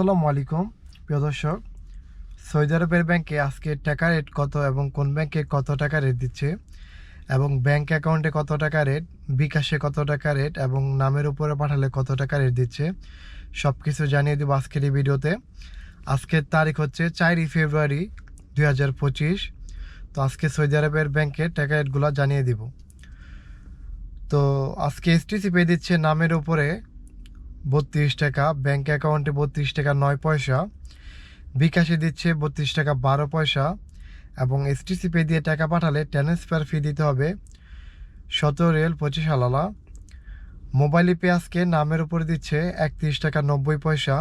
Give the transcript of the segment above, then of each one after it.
আসসালামু আলাইকুম, প্রিয় দর্শক। সৌদি আরবের ব্যাংকে আজকে টাকা রেট কত এবং কোন ব্যাংকে কত টাকা রেট দিচ্ছে এবং ব্যাংক অ্যাকাউন্টে কত টাকা রেট, বিকাশে কত টাকা রেট এবং নামের উপরে পাঠালে কত টাকা রেট দিচ্ছে সব কিছু জানিয়ে দেবো আজকের এই ভিডিওতে। আজকের তারিখ হচ্ছে চারই ফেব্রুয়ারি দুই হাজার পঁচিশ। তো আজকে সৌদি আরবের ব্যাংকে টাকা রেটগুলো জানিয়ে দিব। তো আজকে এসটিসি পেয়ে দিচ্ছে নামের উপরে বত্রিশ টাকা ব্যাঙ্ক অ্যাকাউন্টে বত্রিশ টাকা নয় পয়সা, বিকাশে দিচ্ছে বত্রিশ টাকা বারো পয়সা, এবং এসটিসি পে দিয়ে টাকা পাঠালে ট্রান্সফার ফি দিতে হবে সতেরো রেল পঁচিশ আলালা মোবাইল পে আজকে নামের উপরে দিচ্ছে একত্রিশ টাকা নব্বই পয়সা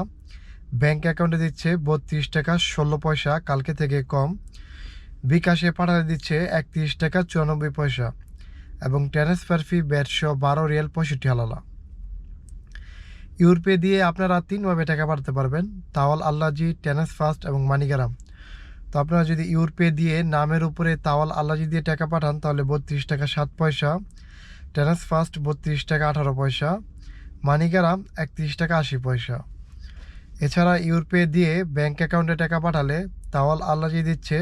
ব্যাঙ্ক অ্যাকাউন্টে দিচ্ছে বত্রিশ টাকা ষোলো পয়সা, কালকে থেকে কম। বিকাশে পাঠালে দিচ্ছে একত্রিশ টাকা চুরানব্বই পয়সা, এবং ট্রান্সফার ফি দেড়শো বারো রিয়াল পঁয়ষট্টি আলালা ইউরপে দিয়ে আপনারা তিনভাবে টাকা পাঠাতে পারবেন। তাওয়াল আল্লাজি টেনেস ফাস্ট এবং মানিগ্রাম। তো আপনারা যদি ইউরপে দিয়ে নামের উপরে তাওয়াল আল্লাজি দিয়ে টাকা পাঠান, তাহলে বত্রিশ টাকা সাত পয়সা। টেনেস ফাস্ট বত্রিশ টাকা আঠারো পয়সা। মানিগ্রাম একত্রিশ টাকা আশি পয়সা। এছাড়া ইউরপে দিয়ে ব্যাঙ্ক অ্যাকাউন্টে টাকা পাঠালে তাওয়াল আল্লাজি দিচ্ছে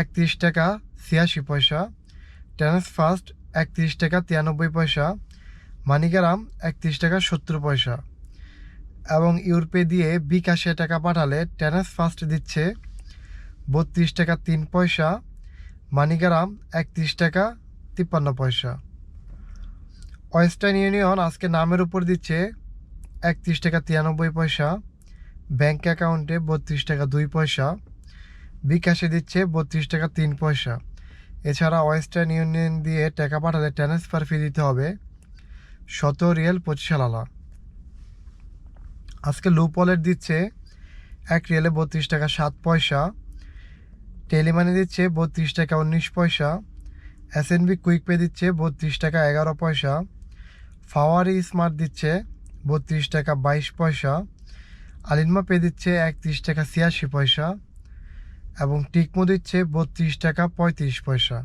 একত্রিশ টাকা ছিয়াশি পয়সা। টেনেস ফাস্ট একত্রিশ টাকা তিরানব্বই পয়সা। মানিগ্রাম একত্রিশ টাকা সত্তর পয়সা এবং ইউরোপে দিয়ে বিকাশে টাকা পাঠালে টেনেস ফার্স্ট দিচ্ছে বত্রিশ টাকা তিন পয়সা, মানিকারাম একত্রিশ টাকা তিপ্পান্ন পয়সা। ওয়েস্টার্ন ইউনিয়ন আজকে নামের উপর দিচ্ছে একত্রিশ টাকা তিরানব্বই পয়সা ব্যাঙ্ক অ্যাকাউন্টে বত্রিশ টাকা দুই পয়সা, বিকাশে দিচ্ছে বত্রিশ টাকা তিন পয়সা। এছাড়া ওয়েস্টার্ন ইউনিয়ন দিয়ে টাকা পাঠালে ট্রান্সফার ফি দিতে হবে। শত রিয়েল পঁচিশ আলালা আজকে লুপ ওয়ালেট দিচ্ছে এক রিয়েলে বত্রিশ টাকা সাত পয়সা। টেলিমানি দিচ্ছে বত্রিশ টাকা উনিশ পয়সা। এসএনবি কুইক পে দিচ্ছে বত্রিশ টাকা এগারো পয়সা। ফাওয়ারি স্মার্ট দিচ্ছে বত্রিশ টাকা বাইশ পয়সা। আলিনমা পে দিচ্ছে একত্রিশ টাকা ছিয়াশি পয়সা এবং টিকমো দিচ্ছে বত্রিশ টাকা পঁয়ত্রিশ পয়সা।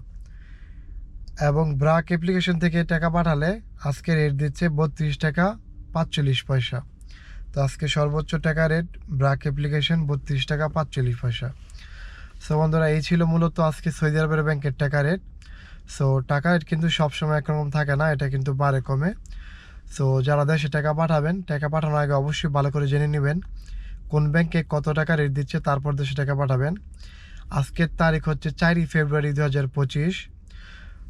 এবং ব্রাক অ্যাপ্লিকেশন থেকে টাকা পাঠালে আজকে রেট দিচ্ছে বত্রিশ টাকা পাঁচচল্লিশ পয়সা। তো আজকে সর্বোচ্চ টাকা রেট ব্রাক অ্যাপ্লিকেশন বত্রিশ টাকা পাঁচচল্লিশ পয়সা। সো বন্ধুরা, এই ছিল মূলত আজকে সৌদি আরবের ব্যাংকের টাকা রেট সো টাকা রেট কিন্তু সবসময় একরকম থাকে না, এটা কিন্তু বাড়ে কমে। সো যারা দেশে টাকা পাঠাবেন, টাকা পাঠানোর আগে অবশ্যই ভালো করে জেনে নেবেন কোন ব্যাংকে কত টাকা রেট দিচ্ছে, তারপর দেশে টাকা পাঠাবেন। আজকের তারিখ হচ্ছে চারই ফেব্রুয়ারি দু হাজার পঁচিশ।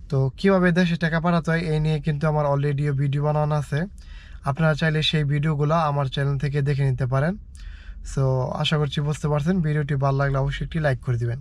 তো কীভাবে দেশে টাকা পাঠাতে হয় এই নিয়ে কিন্তু আমার অলরেডিও ভিডিও বানানো আছে। আপনারা চাইলে সেই ভিডিওগুলো আমার চ্যানেল থেকে দেখে নিতে পারেন। সো আশা করছি বুঝতে পারছেন। ভিডিওটি ভালো লাগলে অবশ্যই একটি লাইক করে দিবেন।